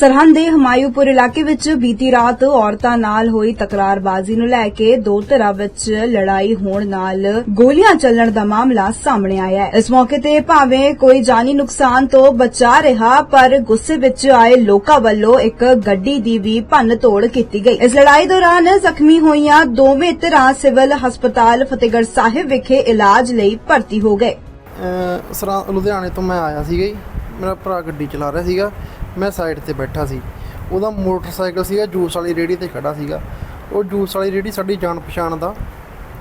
ਸਰਹੰਦ ਦੇ ਹਮਾਇੂਪੁਰ ਇਲਾਕੇ ਵਿੱਚ ਬੀਤੀ ਰਾਤ ਔਰਤਾਂ ਨਾਲ ਹੋਈ ਤਕਰਾਰਬਾਜ਼ੀ ਨੂੰ ਲੈ ਕੇ ਦੋ ਧਿਰਾਂ ਵਿੱਚ ਲੜਾਈ ਹੋਣ ਨਾਲ ਗੋਲੀਆਂ ਚੱਲਣ ਦਾ ਮਾਮਲਾ ਸਾਹਮਣੇ ਆਇਆ ਹੈ। ਇਸ ਮੌਕੇ ਤੇ ਭਾਵੇਂ ਕੋਈ ਜਾਨੀ ਨੁਕਸਾਨ ਤੋਂ ਬਚਾ ਰਿਹਾ, ਪਰ ਗੁੱਸੇ ਵਿੱਚ ਆਏ ਲੋਕਾਂ ਵੱਲੋਂ ਇੱਕ ਗੱਡੀ ਦੀ ਵੀ ਭੰਨ ਤੋੜ ਕੀਤੀ ਗਈ। ਇਸ ਲੜਾਈ ਦੌਰਾਨ ਜ਼ਖਮੀ ਹੋਈਆਂ ਦੋਵੇਂ ਧਿਰਾਂ ਸਿਵਲ ਹਸਪਤਾਲ ਫਤਿਹਗੜ੍ਹ ਸਾਹਿਬ ਵਿਖੇ ਇਲਾਜ ਲਈ ਭਰਤੀ ਹੋ ਗਏ। ਅਹ ਲੁਧਿਆਣੇ ਤੋਂ ਮੈਂ ਆਇਆ ਸੀਗਾ ਜੀ। ਮੇਰਾ ਭਰਾ ਗੱਡੀ ਚਲਾ ਰਿਹਾ ਸੀਗਾ। ਮੈਂ ਸਾਈਡ ਤੇ ਬੈਠਾ ਸੀ। ਉਹਦਾ ਮੋਟਰਸਾਈਕਲ ਸੀਗਾ, ਜੂਸ ਵਾਲੀ ਰੇੜੀ ਤੇ ਖੜਾ ਸੀਗਾ। ਉਹ ਜੂਸ ਵਾਲੀ ਰੇੜੀ ਸਾਡੀ ਜਾਣ ਪਛਾਣ ਦਾ।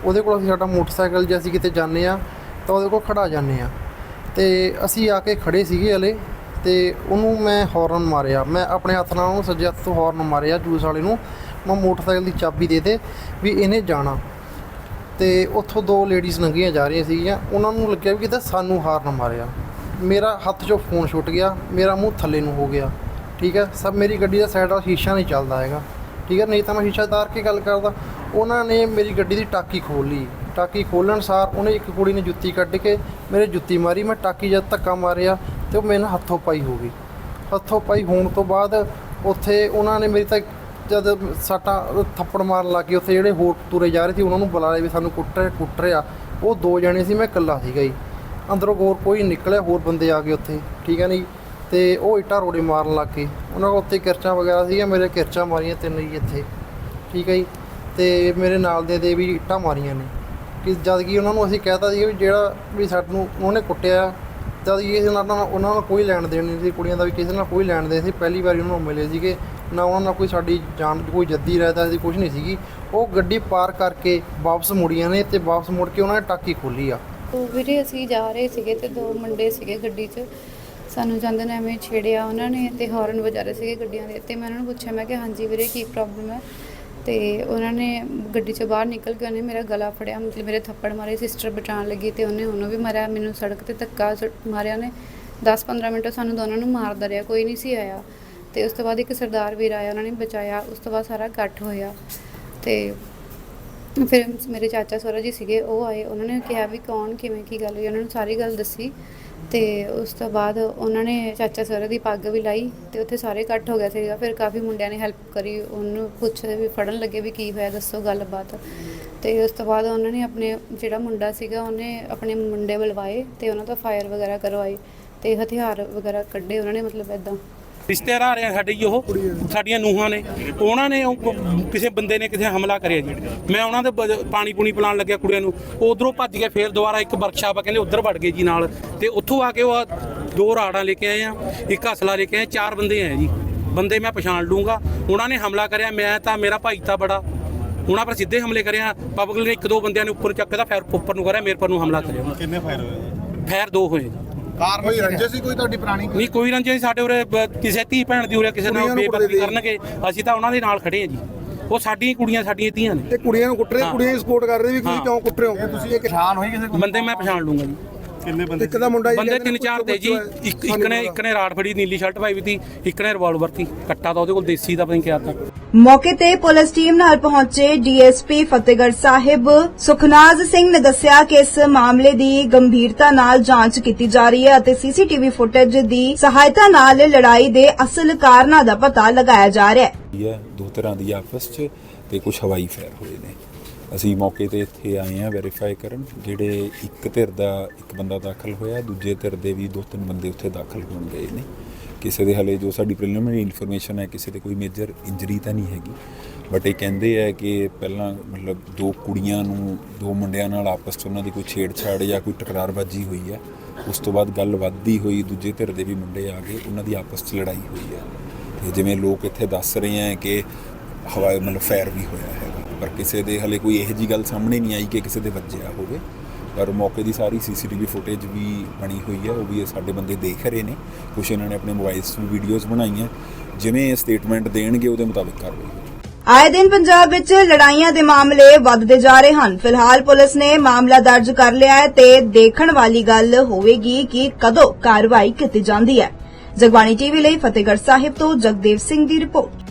ਉਹਦੇ ਕੋਲ ਅਸੀਂ ਸਾਡਾ ਮੋਟਰਸਾਈਕਲ ਜੇ ਅਸੀਂ ਕਿਤੇ ਜਾਂਦੇ ਆ ਤਾਂ ਉਹਦੇ ਕੋਲ ਖੜਾ ਜਾਂਦੇ ਆ ਤੇ ਅਸੀਂ ਆ ਕੇ ਖੜੇ ਸੀਗੇ ਹਲੇ, ਤੇ ਉਹਨੂੰ ਮੈਂ ਹਾਰਨ ਮਾਰਿਆ। ਮੈਂ ਆਪਣੇ ਹੱਥ ਨਾਲ ਉਹਨੂੰ ਸੱਜੇ ਹੱਥ ਤੋਂ ਹਾਰਨ ਮਾਰਿਆ ਜੂਸ ਵਾਲੇ ਨੂੰ। ਮੈਂ ਮੋਟਰਸਾਈਕਲ ਦੀ ਚਾਬੀ ਦੇ ਦੇ ਵੀ ਇਹਨੇ ਜਾਣਾ। ਤੇ ਉੱਥੋਂ ਦੋ ਲੇਡੀਜ਼ ਲੰਘੀਆਂ ਜਾ ਰਹੀਆਂ ਸੀਗੀਆਂ। ਉਹਨਾਂ ਨੂੰ ਲੱਗਿਆ ਵੀ ਕਿਤੇ ਸਾਨੂੰ ਹਾਰਨ ਮਾਰਿਆ। ਮੇਰਾ ਹੱਥ 'ਚੋਂ ਫੋਨ ਛੁੱਟ ਗਿਆ, ਮੇਰਾ ਮੂੰਹ ਥੱਲੇ ਨੂੰ ਹੋ ਗਿਆ। ਠੀਕ ਹੈ, ਸਭ ਮੇਰੀ ਗੱਡੀ ਦਾ ਸਾਈਡ ਵਾਲਾ ਸ਼ੀਸ਼ਾ ਨਹੀਂ ਚੱਲਦਾ ਹੈਗਾ। ਠੀਕ ਹੈ, ਨਹੀਂ ਤਾਂ ਮੈਂ ਸ਼ੀਸ਼ਾ ਉਤਾਰ ਕੇ ਗੱਲ ਕਰਦਾ। ਉਹਨਾਂ ਨੇ ਮੇਰੀ ਗੱਡੀ ਦੀ ਟਾਕੀ ਖੋਲ ਲਈ। ਟਾਕੀ ਖੋਲਣ ਸਾਰ ਉਹਨੇ ਇੱਕ ਕੁੜੀ ਨੇ ਜੁੱਤੀ ਕੱਢ ਕੇ ਮੇਰੇ ਜੁੱਤੀ ਮਾਰੀ। ਮੈਂ ਟਾਕੀ ਜਦ ਧੱਕਾ ਮਾਰਿਆ ਤੇ ਉਹ ਮੇਰੇ ਨਾਲ ਹੱਥੋਂ ਪਾਈ ਹੋ ਗਈ। ਹੱਥੋਂ ਪਾਈ ਹੋਣ ਤੋਂ ਬਾਅਦ ਉੱਥੇ ਉਹਨਾਂ ਨੇ ਮੇਰੀ ਤਾਂ ਜਦ ਸੱਟਾਂ, ਥੱਪੜ ਮਾਰਨ ਲੱਗੇ ਉੱਥੇ ਜਿਹੜੇ ਹੋਰ ਤੁਰੇ ਜਾ ਰਹੇ ਸੀ, ਉਹਨਾਂ ਨੂੰ ਬੁਲਾ ਲਿਆ ਵੀ ਸਾਨੂੰ ਕੁੱਟ ਰਿਹਾ ਕੁੱਟ ਰਿਹਾ। ਉਹ ਦੋ ਜਣੇ ਸੀ, ਮੈਂ ਇਕੱਲਾ ਸੀਗਾ ਜੀ। ਅੰਦਰੋਂ ਹੋਰ ਕੋਈ ਨਿਕਲਿਆ, ਹੋਰ ਬੰਦੇ ਆ ਗਏ ਉੱਥੇ, ਠੀਕ ਹੈ ਨਹੀਂ ਤੇ ਉਹ ਇੱਟਾਂ ਰੋੜੇ ਮਾਰਨ ਲੱਗ ਗਏ। ਉਹਨਾਂ ਕੋਲ ਉੱਤੇ ਕਿਰਚਾਂ ਵਗੈਰਾ ਸੀਗੀਆਂ, ਮੇਰੇ ਕਿਰਚਾਂ ਮਾਰੀਆਂ ਤਿੰਨ ਜੀ ਇੱਥੇ, ਠੀਕ ਹੈ ਜੀ? ਤੇ ਮੇਰੇ ਨਾਲ ਦੇ ਦੇ ਵੀ ਇੱਟਾਂ ਮਾਰੀਆਂ ਨੇ। ਕਿ ਜਦ ਕਿ ਉਹਨਾਂ ਨੂੰ ਅਸੀਂ ਕਹਿਤਾ ਸੀ ਵੀ ਜਿਹੜਾ ਵੀ ਸਾਨੂੰ ਉਹਨੇ ਕੁੱਟਿਆ, ਜਦ ਕਿ ਨਾਲ ਉਹਨਾਂ ਨਾਲ ਕੋਈ ਲੈਣ ਦੇਣ ਨਹੀਂ ਸੀ, ਕੁੜੀਆਂ ਦਾ ਵੀ ਕਿਸੇ ਨਾਲ ਕੋਈ ਲੈਣ ਦੇਣ ਸੀ। ਪਹਿਲੀ ਵਾਰੀ ਉਹਨਾਂ ਨੂੰ ਮਿਲੇ ਸੀਗੇ, ਨਾ ਉਹਨਾਂ ਨਾਲ ਕੋਈ ਸਾਡੀ ਜਾਣ ਕੋਈ ਜੱਦੀ ਰਹਿਦਾ ਸੀ ਕੁਝ ਨਹੀਂ ਸੀਗੀ। ਉਹ ਗੱਡੀ ਪਾਰ ਕਰਕੇ ਵਾਪਸ ਮੁੜੀਆਂ ਨੇ ਤੇ ਵਾਪਸ ਮੁੜ ਕੇ ਉਹਨਾਂ ਨੇ ਟਾਕੀ ਖੋਲੀ ਆ। ਉਹ ਵੀਰੇ ਅਸੀਂ ਜਾ ਰਹੇ ਸੀਗੇ ਤੇ ਦੋ ਮੁੰਡੇ ਸੀਗੇ ਗੱਡੀ 'ਚ। ਸਾਨੂੰ ਜਾਂਦੇ ਨੇ ਐਵੇਂ ਛੇੜਿਆ ਉਹਨਾਂ ਨੇ ਤੇ ਹਾਰਨ ਵਜਾ ਰਹੇ ਸੀਗੇ ਗੱਡੀਆਂ ਦੇ। ਤੇ ਮੈਂ ਉਹਨਾਂ ਨੂੰ ਪੁੱਛਿਆ, ਮੈਂ ਕਿ ਹਾਂਜੀ ਵੀਰੇ, ਕੀ ਪ੍ਰੋਬਲਮ ਹੈ? ਤੇ ਉਹਨਾਂ ਨੇ ਗੱਡੀ 'ਚੋਂ ਬਾਹਰ ਨਿਕਲ ਕੇ ਉਹਨੇ ਮੇਰਾ ਗਲਾ ਫੜਿਆ, ਮਤਲਬ ਮੇਰੇ ਥੱਪੜ ਮਾਰੇ ਸਿਸਟਰ ਬਚਾਉਣ ਲੱਗੀ ਤੇ ਉਹਨੇ ਉਹਨੂੰ ਵੀ ਮਾਰਿਆ, ਮੈਨੂੰ ਸੜਕ ਤੇ ਧੱਕਾ ਸੁੱਟ- ਮਾਰਿਆ ਨੇ 10-15 ਮਿੰਟ ਸਾਨੂੰ ਦੋਨਾਂ ਨੂੰ ਮਾਰਦਾ ਰਿਹਾ, ਕੋਈ ਨਹੀਂ ਸੀ ਆਇਆ। ਤੇ ਉਸ ਤੋਂ ਬਾਅਦ ਇੱਕ ਸਰਦਾਰ ਵੀਰ ਆਇਆ, ਉਹਨਾਂ ਨੇ ਬਚਾਇਆ, ਉਸ ਤੋਂ ਬਾਅਦ ਸਾਰਾ ਇਕੱਠ ਹੋਇਆ। ਤੇ ਫਿਰ ਮੇਰੇ ਚਾਚਾ ਸਹੁਰਾ ਜੀ ਸੀਗੇ, ਉਹ ਆਏ, ਉਹਨਾਂ ਨੇ ਕਿਹਾ ਵੀ ਕੌਣ, ਕਿਵੇਂ, ਕੀ ਗੱਲ ਹੋਈ, ਉਹਨਾਂ ਨੂੰ ਸਾਰੀ ਗੱਲ ਦੱਸੀ ਤੇ ਉਸ ਤੋਂ ਬਾਅਦ ਉਹਨਾਂ ਨੇ ਚਾਚਾ ਸਹੁਰਾ ਦੀ ਪੱਗ ਵੀ ਲਾਈ ਤੇ ਉੱਥੇ ਸਾਰੇ ਇਕੱਠ ਹੋ ਗਿਆ ਸੀਗਾ, ਫਿਰ ਕਾਫੀ ਮੁੰਡਿਆਂ ਨੇ ਹੈਲਪ ਕਰੀ, ਉਹਨੂੰ ਪੁੱਛਦੇ ਵੀ, ਫੜਨ ਲੱਗੇ ਵੀ ਕੀ ਹੋਇਆ, ਦੱਸੋ ਗੱਲਬਾਤ। ਤੇ ਉਸ ਤੋਂ ਬਾਅਦ ਉਹਨਾਂ ਨੇ ਆਪਣੇ ਜਿਹੜਾ ਮੁੰਡਾ ਸੀਗਾ, ਉਹਨੇ ਆਪਣੇ ਮੁੰਡੇ ਬੁਲਵਾਏ ਤੇ ਉਹਨਾਂ ਤੋਂ ਫਾਇਰ ਵਗੈਰਾ ਕਰਵਾਏ ਤੇ ਹਥਿਆਰ ਵਗੈਰਾ ਕੱਢੇ ਉਹਨਾਂ ਨੇ, ਮਤਲਬ ਇਦਾਂ ਰਿਸ਼ਤੇਦਾਰ ਆ ਸਾਡੇ ਜੀ ਉਹ ਸਾਡੀਆਂ ਨੂਹਾਂ ਨੇ। ਉਹਨਾਂ ਨੇ ਉਹ ਕ- ਕਿਸੇ ਬੰਦੇ ਨੇ ਕਿਸੇ ਹਮਲਾ ਕਰਿਆ ਜੀ। ਮੈਂ ਉਹਨਾਂ ਦੇ ਬ- ਪਾਣੀ ਪੂਣੀ ਪਿਲਾਉਣ ਲੱਗਿਆ ਕੁੜੀਆਂ ਨੂੰ। ਉਧਰੋਂ ਭੱਜ ਕੇ ਫੇਰ ਦੁਬਾਰਾ ਇੱਕ ਵਰਕਸ਼ਾਪ ਆ ਕਹਿੰਦੇ ਉਧਰ ਵੜ ਗਏ ਜੀ ਨਾਲ। ਤੇ ਉੱਥੋਂ ਆ ਕੇ ਉਹ ਆ ਦੋ ਰਾੜਾਂ ਲੈ ਕੇ ਆਏ ਆ ਇੱਕ ਹਸਲਾ ਲੈ ਕੇ ਆਏ ਚਾਰ ਬੰਦੇ ਆਏ ਜੀ। ਬੰਦੇ ਮੈਂ ਪਛਾਣ ਲੂੰਗਾ ਉਹਨਾਂ ਨੇ ਹਮਲਾ ਕਰਿਆ ਮੈਂ ਤਾਂ ਮੇਰਾ ਭਾਈ ਤਾਂ ਬੜਾ। ਉਹਨਾਂ ਪਰ ਸਿੱਧੇ ਹਮਲੇ ਕਰਿਆ ਪਬਲਿਕ ਨੇ ਇੱਕ ਦੋ ਬੰਦਿਆਂ ਨੇ ਉੱਪਰ ਚੱਕਦਾ ਫੇਰ ਉੱਪਰ ਨੂੰ ਕਰਿਆ ਮੇਰੇ ਪਰ ਨੂੰ ਹਮਲਾ ਕਰਿਆ। ਕਿੰਨੇ ਫਾਇਰ ਹੋਏ ਫੇਰ ਦੋ ਹੋਏ ਕਾਰ ਕੋਈ ਰੰਜੇ ਸੀ ਕੋਈ ਤੁਹਾਡੀ ਪੁਰਾਣੀ? ਨਹੀਂ ਕੋਈ ਰੰਜੇ ਨਹੀਂ ਸਾਡੇ ਉਰੇ ਬ- ਕਿਸੇ ਧੀ ਭੈਣ ਦੀ ਉਰੇ ਕਿਸੇ ਨਾਲ ਕੁੜੀਆਂ ਨੂੰ ਬੇਪਤੀ ਕੁੱਟਦੇ ਕਰਨਗੇ ਅਸੀਂ ਤਾਂ ਉਹਨਾਂ ਦੇ ਨਾਲ ਖੜੇ ਆ ਜੀ। ਉਹ ਸਾਡੀਆਂ ਕੁੜੀਆਂ ਸਾਡੀਆਂ ਧੀਆਂ ਨੇ। ਇਹ ਕੁੜੀਆਂ ਨੂੰ ਕੁੱਟ ਰਹੇ ਹਾਂ। ਕੁੜੀਆਂ ਦੀ ਸਪੋਰਟ ਕਰ ਰਹੇ ਵੀ ਤੁਸੀਂ ਹਾਂ। ਕਿਉਂ ਕੁੱਟ ਰਹੇ ਹੋ? ਤੁਸੀਂ ਇੱਕ ਪਛਾਣ ਹੋਈ ਕਿਸੇ ਬੰਦੇ ਮੈਂ ਪਛਾਣ ਲੂੰਗਾ ਜੀ। ਕਿੰਨੇ ਬੰਦੇ ਇੱਕ ਦਾ ਮੁੰਡਾ ਜੀ ਬੰਦੇ ਕਹਿੰਦੇ ਤਿੰਨ ਚਾਰ ਤੇ ਜੀ। ਇੱਕ ਇੱਕ ਨੇ। ਇੱਕ ਨੇ ਰਾੜ ਫੜੀ ਨੀਲੀ ਸ਼ਰਟ ਪਾਈ ਵੀ ਤੀ ਇੱਕ ਨੇ ਰਿਵਾਲਵਰ ਤੀ। ਕੱਟਾ ਤਾਂ ਉਹਦੇ ਕੋਲ ਦੇਸੀ ਦਾ ਪਤਾ ਨਹੀਂ ਕਿਹਾ ਤਾਂ। ਮੌਕੇ ਤੇ ਪੁਲਿਸ ਟੀਮ ਨਾਲ ਪਹੁੰਚੇ ਡੀਐਸਪੀ ਫਤਿਹਗੜ੍ਹ ਸਾਹਿਬ। ਸੁਖਨਾਜ਼ ਸਿੰਘ ਨੇ ਦੱਸਿਆ ਕਿ ਇਸ ਮਾਮਲੇ ਦੀ ਗੰਭੀਰਤਾ ਨਾਲ ਜਾਂਚ ਕੀਤੀ ਜਾ ਰਹੀ ਹੈ ਅਤੇ ਸੀਸੀਟੀਵੀ ਫੁਟੇਜ ਦੀ ਸਹਾਇਤਾ ਨਾਲ ਲੜਾਈ ਦੇ ਅਸਲ ਕਾਰਨਾਂ ਦਾ ਪਤਾ ਲਗਾਇਆ ਜਾ ਰਿਹਾ ਹੈ। ਦੋ ਤਰ੍ਹਾਂ ਦੀ ਆਪਸ 'ਚ ਤੇ ਕੁਝ ਹਵਾਈ ਫਾਇਰ ਹੋਏ ਨੇ। ਅਸੀਂ ਮੌਕੇ ਤੇ ਇੱਥੇ ਆਏ ਹਾਂ ਵੈਰੀਫਾਈ ਕਰਨ, ਜਿਹੜੇ ਇੱਕ ਧਿਰ ਦਾ ਇੱਕ ਬੰਦਾ ਦਾਖਲ ਹੋਇਆ, ਦੂਜੇ ਧਿਰ ਦੇ ਵੀ ਦੋ ਤਿੰਨ ਬੰਦੇ ਉੱਥੇ ਦਾਖਲ ਹੋਣ ਗਏ ਨੇ। ਕਿਸੇ ਦੇ ਹਲੇ ਜੋ ਸਾਡੀ ਪ੍ਰੀਲਿਮਿਨਰੀ ਇਨਫੋਰਮੇਸ਼ਨ ਹੈ, ਕਿਸੇ ਦੇ ਕੋਈ ਮੇਜਰ ਇੰਜਰੀ ਤਾਂ ਨਹੀਂ ਹੈਗੀ। ਬਟ ਇਹ ਕਹਿੰਦੇ ਆ ਕਿ ਪਹਿਲਾਂ ਮਤਲਬ ਦੋ ਕੁੜੀਆਂ ਨੂੰ, ਦੋ ਮੁੰਡਿਆਂ ਨਾਲ ਆਪਸ 'ਚ ਉਹਨਾਂ ਦੀ ਕੋਈ ਛੇੜਛਾੜ ਜਾਂ ਕੋਈ ਟਕਰਾਰਬਾਜੀ ਹੋਈ ਹੈ ਉਸ ਤੋਂ ਬਾਅਦ ਗੱਲ ਵੱਧਦੀ ਹੋਈ, ਦੂਜੇ ਧਿਰ ਦੇ ਵੀ ਮੁੰਡੇ ਆ ਗਏ, ਉਹਨਾਂ ਦੀ ਆਪਸ 'ਚ ਲੜਾਈ ਹੋਈ ਹੈ ਤੇ ਜਿਵੇਂ ਲੋਕ ਇੱਥੇ ਦੱਸ ਰਹੇ ਆ ਕਿ ਹਵਾਈ ਮਤਲਬ ਫੈਰ ਵੀ ਹੋਇਆ ਹੈਗਾ। ਪਰ ਕਿਸੇ ਦੇ ਹਲੇ ਕੋਈ ਇਹੋ ਜੀ ਗੱਲ ਸਾਹਮਣੇ ਨਹੀਂ ਆਈ ਕਿ ਕਿਸੇ ਦੇ ਵੱਜਿਆ ਹੋਵੇ। ਪਰ ਮੌਕੇ ਦੀ ਸਾਰੀ ਸੀਸੀਟੀਵੀ ਫੁਟੇਜ ਵੀ ਬਣੀ ਹੋਈ ਹੈ, ਉਹ ਵੀ ਸਾਡੇ ਬੰਦੇ ਦੇਖ ਰਹੇ ਨੇ। ਕੁਝ ਇਹਨਾਂ ਨੇ ਆਪਣੇ ਮੋਬਾਈਲਸ 'ਚ ਵੀਡੀਓਜ਼ ਬਣਾਈਆਂ, ਜਿਵੇਂ ਇਹ ਸਟੇਟਮੈਂਟ ਦੇਣਗੇ ਉਹਦੇ ਮੁਤਾਬਿਕ ਕਾਰਵਾਈ ਹੋਵੇਗੀ ਆਏ ਦਿਨ ਪੰਜਾਬ ਵਿੱਚ ਲੜਾਈਆਂ ਦੇ ਮਾਮਲੇ ਵੱਧਦੇ ਜਾ ਰਹੇ ਹਨ। ਫਿਲਹਾਲ ਪੁਲਿਸ ਨੇ ਮਾਮਲਾ ਦਰਜ ਕਰ ਲਿਆ ਹੈ ਤੇ ਦੇਖਣ ਵਾਲੀ ਗੱਲ ਹੋਵੇਗੀ ਕਿ ਕਦੋਂ ਕਾਰਵਾਈ ਕੀਤੀ ਜਾਂਦੀ ਹੈ। ਜਗਬਾਣੀ ਟੀਵੀ ਲਈ ਫਤਿਹਗੜ੍ਹ ਸਾਹਿਬ ਤੋਂ ਜਗਦੇਵ ਸਿੰਘ ਦੀ ਰਿਪੋਰਟ।